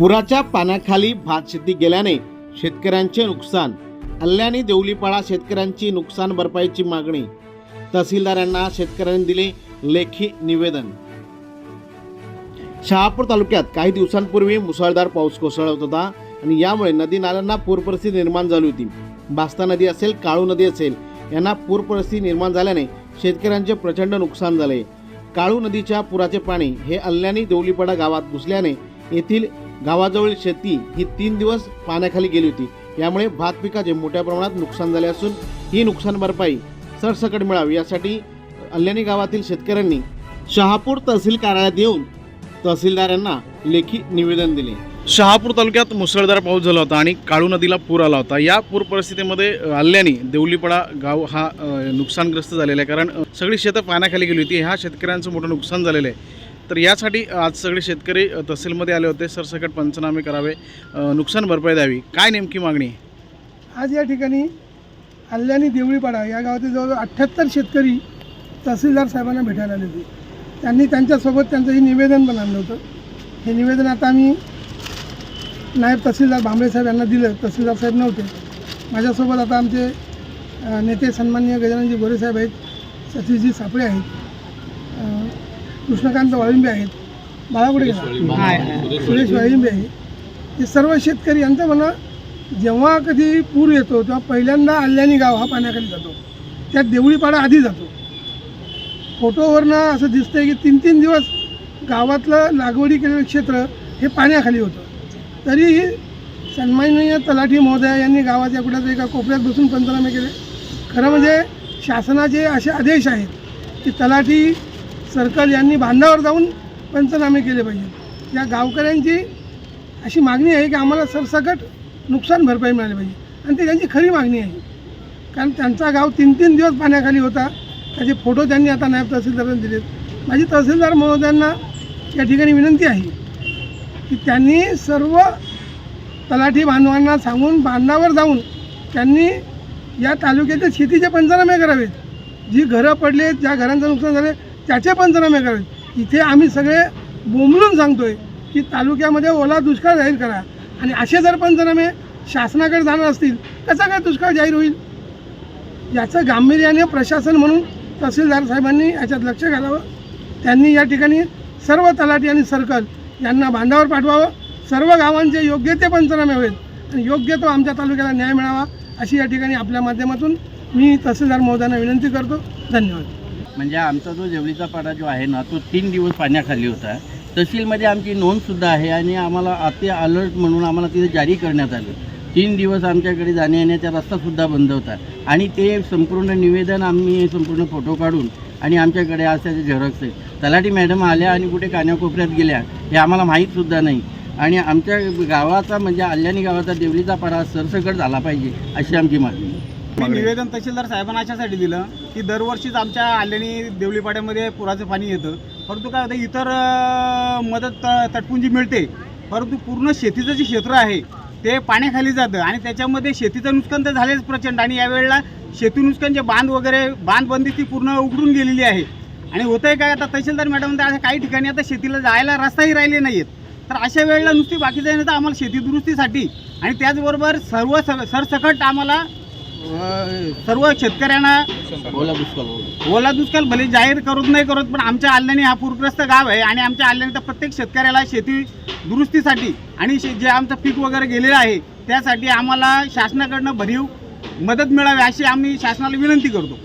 पुराच्या पाण्याखाली भात शेती गेल्याने शेतकऱ्यांचे नुकसान अल्ल्याने देवलीपाडा शेतकऱ्यांची नुकसान भरपाईची मागणी. तहसीलदारांना शेतकऱ्यांनी दिले लेखी निवेदन. शहापूर तालुक्यात काही दिवसांपूर्वी मुसळधार पाऊस कोसळत होता आणि यामुळे नदी नाल्यांना पूर परिस्थिती निर्माण झाली होती. बास्ता नदी असेल काळू नदी असेल यांना पूर परिस्थिती निर्माण झाल्याने शेतकऱ्यांचे प्रचंड नुकसान झाले. काळू नदीच्या पुराचे पाणी हे अल्ल्यानी देवलीपाडा गावात घुसल्याने येथील गावाजवळील शेती ही तीन दिवस पाण्याखाली गेली होती. यामुळे भात पिकाचे मोठ्या प्रमाणात नुकसान झाले असून ही नुकसान भरपाई सरसकट मिळावी यासाठी अल्ल्यानी गावातील शेतकऱ्यांनी शहापूर तहसील कार्यालयात येऊन तहसीलदारांना लेखी निवेदन दिले. शहापूर तालुक्यात मुसळधार पाऊस झाला होता आणि काळू नदीला पूर आला होता. या पूर परिस्थितीमध्ये आल्याने अल्ल्यानी देवलीपाडा गाव हा नुकसानग्रस्त झालेला आहे. कारण सगळी शेतं पाण्याखाली गेली होती. ह्या शेतकऱ्यांचं मोठं नुकसान झालेलं आहे. तर यासाठी आज सगळे शेतकरी तहसीलमध्ये आले होते. सरसकट पंचनामे करावे नुकसान भरपाई द्यावी. काय नेमकी मागणी? आहे? आज या ठिकाणी अल्ल्यानी देवळीपाडा या गावातील जवळजवळ अठ्ठ्याहत्तर शेतकरी तहसीलदार साहेबांना भेटायला आले होते. त्यांनी त्यांच्यासोबत त्यांचं हे निवेदन पण आणलं होतं. हे निवेदन आता आम्ही नायब तहसीलदार भांबळे साहेब यांना दिलं. तहसीलदार साहेब नव्हते. माझ्यासोबत आता आमचे नेते सन्माननीय गजाननजी गोरे साहेब आहेत सतीशजी सापळे आहेत. कृष्णकांत वाळिंबे आहेत बाळापुढे गेला सुरेश वाळिंबे. आहे हे सर्व शेतकरी यांचं म्हणणं जेव्हा कधी पूर येतो तेव्हा पहिल्यांदा अल्ल्यानी गाव हा पाण्याखाली जातो. त्यात देवळीपाडा आधी जातो. फोटोवरनं असं दिसतंय की तीन तीन दिवस गावातलं लागवडी केलेलं क्षेत्र हे पाण्याखाली होतं. तरीही सन्माननीय तलाठी महोदया यांनी गावाच्या कुठल्यातरी एका कोपऱ्यात बसून पंचनामे केले. खरं म्हणजे शासनाचे असे आदेश आहेत की तलाठी सर्कल यांनी बांधावर जाऊन पंचनामे केले पाहिजे. या गावकऱ्यांची अशी मागणी आहे की आम्हाला सरसकट नुकसान भरपाई मिळाली पाहिजे. आणि ती त्यांची खरी मागणी आहे. कारण त्यांचा गाव तीन तीन दिवस पाण्याखाली होता. त्याचे फोटो त्यांनी आता नायब तहसीलदारांना दिलेत. माझी तहसीलदार महोदयांना या ठिकाणी विनंती आहे की त्यांनी सर्व तलाठी बांधवांना सांगून बांधावर जाऊन त्यांनी या तालुक्यातील शेतीचे पंचनामे करावेत. जी घरं पडलेत ज्या घरांचं नुकसान झालं त्याचे पंचनामे करावे इथे आम्ही सगळे बोंबलून सांगतोय की तालुक्यामध्ये ओला दुष्काळ जाहीर करा. आणि असे जर पंचनामे शासनाकडे जाणार असतील कसा काय दुष्काळ जाहीर होईल? याचं गांभीर्याने प्रशासन म्हणून तहसीलदार साहेबांनी याच्यात लक्ष घालावं. त्यांनी या ठिकाणी सर्व तलाठी आणि सर्कल यांना बांधावर पाठवावं. सर्व गावांचे योग्य ते पंचनामे होईल आणि योग्य तो आमच्या तालुक्याला न्याय मिळावा अशी या ठिकाणी आपल्या माध्यमातून मी तहसीलदार महोदयांना विनंती करतो. धन्यवाद. म्हणजे आमचा जो जेवळीचा पाडा जो आहे ना तो तीन दिवस पाण्याखाली होता. तहसीलमध्ये आमची नोंदसुद्धा आहे आणि आम्हाला अति अलर्ट म्हणून आम्हाला तिथे जारी करण्यात आलं. तीन दिवस आमच्याकडे जाण्या येण्याचा रस्तासुद्धा बंद होता. आणि ते संपूर्ण निवेदन आम्ही संपूर्ण फोटो काढून आणि आमच्याकडे आज त्याचे झेरॉक्स आहेत. तलाठी मॅडम आल्या आणि कुठे कान्याकोपऱ्यात गेल्या हे आम्हाला माहीतसुद्धा नाही. आणि आमच्या गावाचा म्हणजे अल्यानी गावाचा देवलीचा पाडा सरसकट झाला पाहिजे अशी आमची मागणी आहे. मी निवेदन तहसीलदार साहेबांना अशासाठी दिलं की दरवर्षीच आमच्या आल्याने देवळीपाड्यामध्ये पुराचं पाणी येतं. परंतु काय होतं इतर मदत त- तटपुंजी मिळते. परंतु पूर्ण शेतीचं जे क्षेत्र आहे ते पाण्याखाली जातं आणि त्याच्यामध्ये शेतीचं नुकसान तर झालेच प्रचंड. आणि यावेळेला शेती नुकसानचे बांध वगैरे बांधबंदी ती पूर्ण उघडून गेलेली आहे. आणि होतंय काय आता तहसीलदार मॅडम म्हणतात, अशा काही ठिकाणी आता शेतीला जायला रस्ताही राहिले नाहीत तर अशा वेळेला नुसती बाकीचं आहे ना तर आम्हाला शेती दुरुस्तीसाठी आणि त्याचबरोबर सर्व सरसकट आम्हाला सर्व शेतकऱ्यांना ओला दुष्काळ होईल. ओला दुष्काळ भले जाहीर करत नाही करत पण आमच्या आल्याने हा पूरग्रस्त गाव आहे आणि आमच्या आल्याने तर प्रत्येक शेतकऱ्याला शेती दुरुस्तीसाठी आणि शे- जे आमचं पीक वगैरे गेलेलं आहे त्यासाठी आम्हाला शासनाकडनं भरीव मदत मिळावी अशी आम्ही शासनाला विनंती करतो